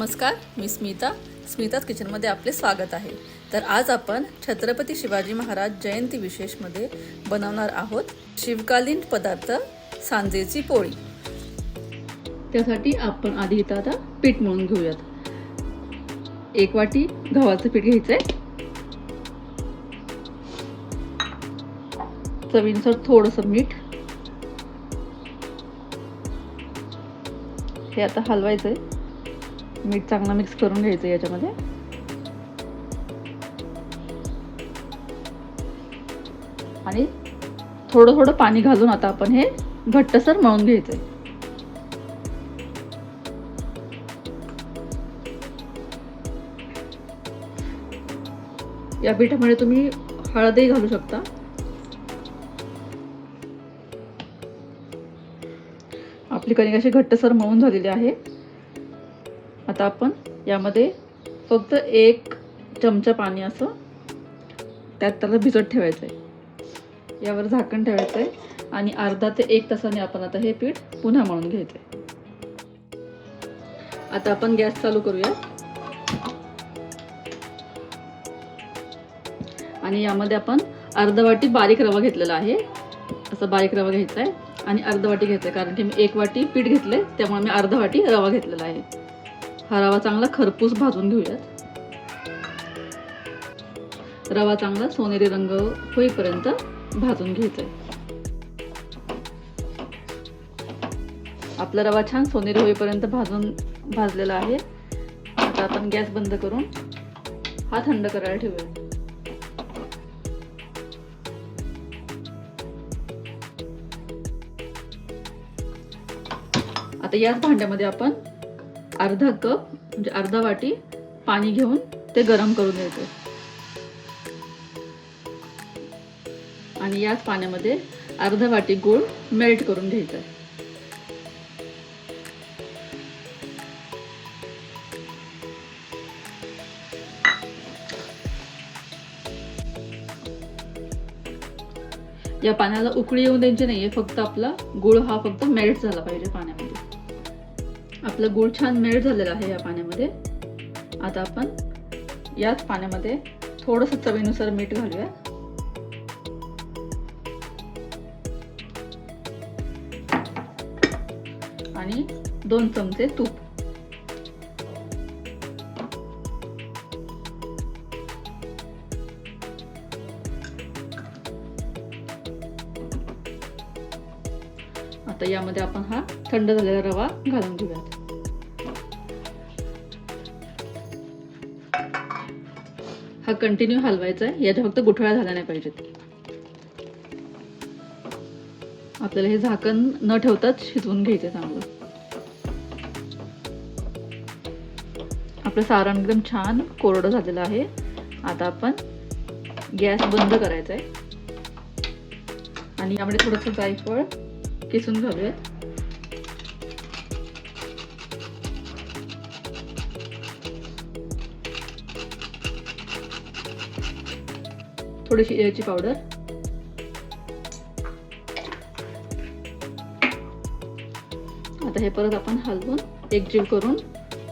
नमस्कार मी स्मिता. स्मिताच किचनमध्ये आपले स्वागत आहे. तर आज आपण छत्रपती शिवाजी महाराज जयंती विशेषमध्ये बनवणार आहोत शिवकालीन पदार्थ सांजेची पोळी. त्यासाठी आपण आधी इथं आता पीठ मळून घेऊयात. एक वाटी गव्हाचं पीठ घ्यायचंय. चवीनुसार थोडंसं मीठ. हे आता हलवायचं आहे मीठ चांगलं मिक्स करून घ्यायचं याच्यामध्ये. आणि थोडं थोडं पाणी घालून आता आपण हे घट्टसर मळून घ्यायचंय. या पिठामध्ये तुम्ही हळदही घालू शकता. आपली कणिक अशी घट्टसर मळून झालेली आहे. आता आपण यामध्ये फक्त एक चमचा पाणी असं त्यात त्याला भिजत ठेवायचं आहे यावर झाकण ठेवायचं आहे आणि अर्धा ते एक तासाने आपण आता हे पीठ पुन्हा मळून घ्यायचं आहे आता आपण गॅस चालू करूया आणि यामध्ये आपण अर्धा वाटी बारीक रवा घेतलेला आहे. असं बारीक रवा घ्यायचा आहे आणि अर्धा वाटी घ्यायचा आहे कारण की मी एक वाटी पीठ घेतलंय त्यामुळे मी अर्धा वाटी रवा घेतलेला आहे. हा रवा चांगला खरपूस भाजून घेऊयात. रवा चांगला सोनेरी रंग होईपर्यंत भाजून घ्यायचा आपला रवा छान सोनेरी होईपर्यंत भाजून भाजलेला आहे. आता आपण गॅस बंद करून हा थंड करायला ठेवूया. आता याच भांड्यामध्ये आपण अर्धा कप म्हणजे अर्धा वाटी पाणी घेऊन ते गरम करून घ्यायचं. आणि याच पाण्यामध्ये अर्धा वाटी गूळ मेल्ट करून घ्यायचा. आहे या पाण्याला उकळी येऊन द्यायची नाहीये फक्त आपला गुळ हा फक्त मेल्ट झाला पाहिजे पाण्यामध्ये. आपलं गुळ छान मेल्ट झालेलं आहे या पाण्यामध्ये. आता आपण याच पाण्यामध्ये थोडंसं चवीनुसार मीठ घालूया. आणि दोन चमचे तूप. आता यामध्ये आपण हा थंड झालेला रवा घालून घेऊयात. हा कंटिन्यू हलवायचा आहे. याच्या फक्त गुठळ्या झाल्या नाही पाहिजेत. आपल्याला हे झाकण न ठेवताच शिजवून घ्यायचं चांगलं. आपलं सारण एकदम छान कोरडं झालेलं आहे. आता आपण गॅस बंद करायचा आहे आणि यामध्ये थोडंसं जायफळ किसून घालूयात. थोडीशी इलायची पावडर. आता हे परत आपण हलवून एकजीव करून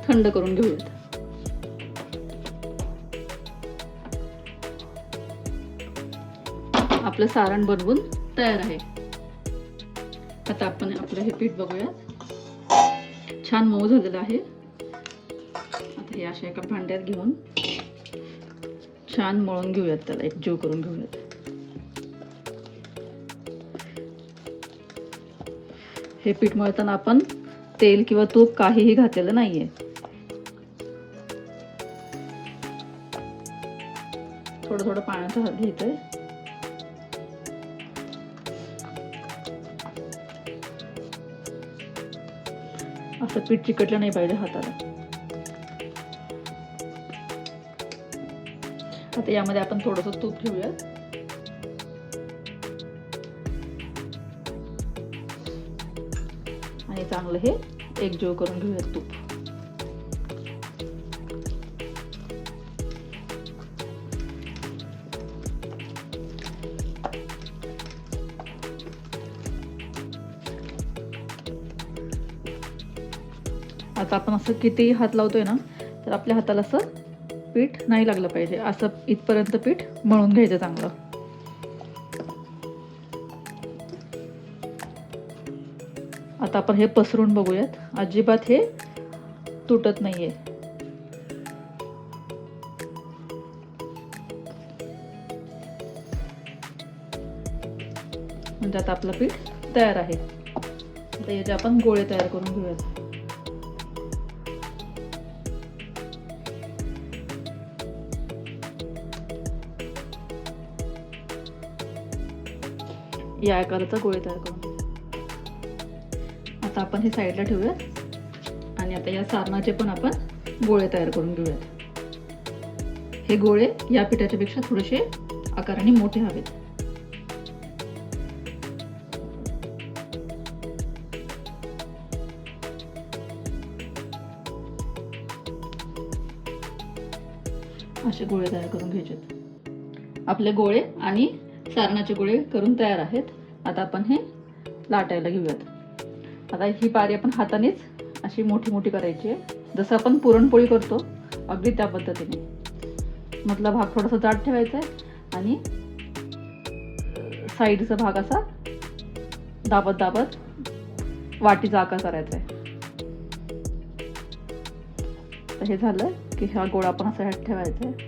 थंड करून घेऊयात. आपलं सारण बनवून तयार आहे. आता आपण आपलं हे पीठ बघूयात. छान मऊ झालेलं आहे. आता हे अशा एका भांड्यात घेऊन छान मळून घेऊयात त्याला एक जीव करून घेऊयात. हे पीठ मळताना आपण तेल किंवा तूप काहीही घातलेलं नाहीये. थोडं थोडं पाण्याचा हात घ्यायचंय असं पीठ चिकटलं नाही पाहिजे हाताला. आता यामध्ये आपण थोडस तूप घेऊया आणि चांगलं हे एकजीव करून घेऊयात तूप. आता आपण असं कितीही हात लावतोय ना तर आपल्या हाताला असं पीठ नाही लागलं पाहिजे. असं इथपर्यंत पीठ मळून घ्यायचं चांगलं. आता आपण हे पसरून बघूयात. अजिबात हे तुटत नाहीये. म्हणजे आता आपलं पीठ तयार आहे. आता याचे आपण गोळे तयार करून घेऊयात. या आकाराचा गोळे तयार करून आता आपण हे साईडला ठेवूयात. आणि आता या सारणाचे पण आपण गोळे तयार करून घेऊयात. हे गोळे या पिठाच्या पेक्षा थोडेसे आकाराने मोठे हवेत. असे गोळे तयार करून घ्यायचे आपले गोळे आणि सारणाचे गोळे करून तयार आहेत. आता आपण हे लाटायला घेऊयात. आता ही पारी आपण हातानेच अशी मोठी मोठी करायची आहे. जसं आपण पुरणपोळी करतो अगदी त्या पद्धतीने. मधला भाग थोडासा जाड ठेवायचा आहे आणि साईडचा भाग असा दाबत दाबत वाटीचा आकार करायचा आहे. तर हे झालं की हा गोळा आपण असा ह्यात ठेवायचा आहे.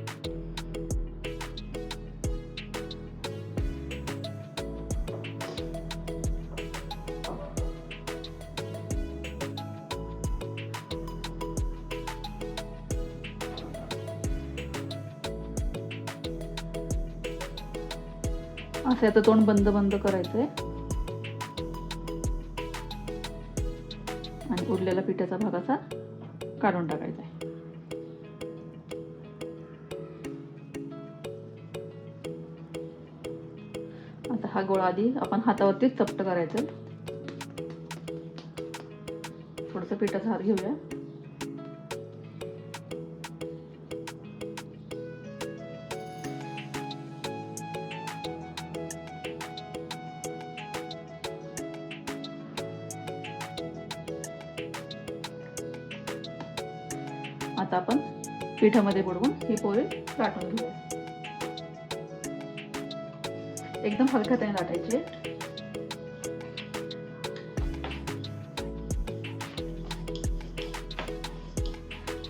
असे आता तोंड बंद बंद करायचंय. आणि उरलेला पिठाचा भाग असा काढून टाकायचा आहे आता हा गोळा आधी आपण हातावरतीच चपट करायचं थोडस पिठाचा हार घेऊया. आता आपण पिठामध्ये बुडवून ही पोळी लाटून घेऊया एकदम हलक्या त्याने लाटायची.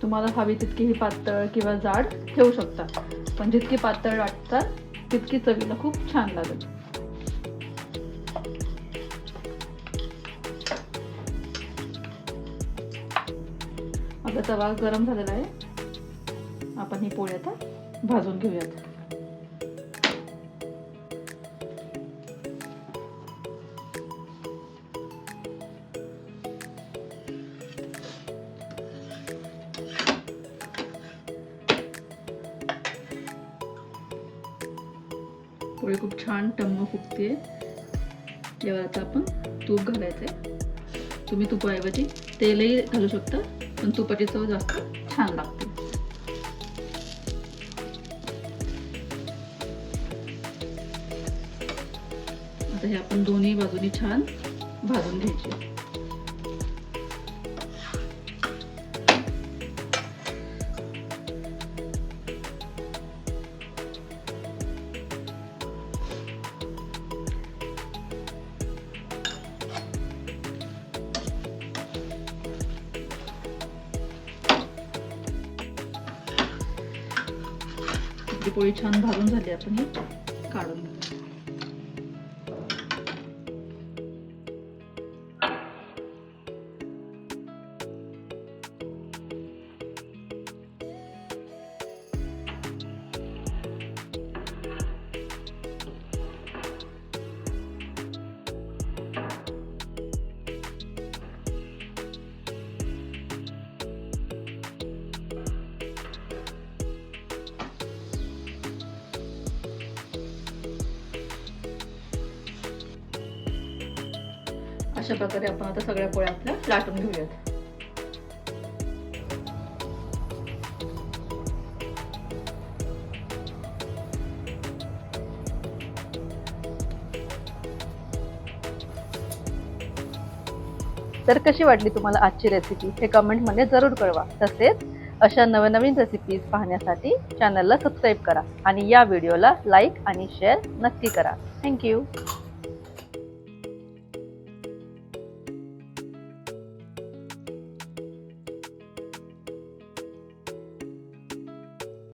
तुम्हाला हवी तितकी ही पातळ किंवा जाड ठेवू शकता पण जितकी पातळ वाटतात तितकी चवीला खूप छान लागेल. आता तवा गरम झालेला आहे. आपण ही पोळी आता भाजून घेऊयात. पोळी खूप छान टम्म फुगते यावर आता आपण तूप घालायचं आहे तुम्ही तुपाऐवजी तेलही घालू शकता. पण तुपाची चव जास्त छान लागते. आता हे आपण दोन्ही बाजूनी छान भाजून घ्यायचे. आपली पोळी छान भाजून झाली आपण ही काढून अशा प्रकारे आपण आता सगळ्या पोळ्या आपल्या लाटून घेऊयात तर कशी वाटली तुम्हाला आजची रेसिपी हे कमेंटमध्ये जरूर कळवा. तसेच अशा नवनवीन रेसिपीज पाहण्यासाठी चॅनलला सबस्क्राईब करा आणि या व्हिडिओला लाईक आणि शेअर नक्की करा. थँक्यू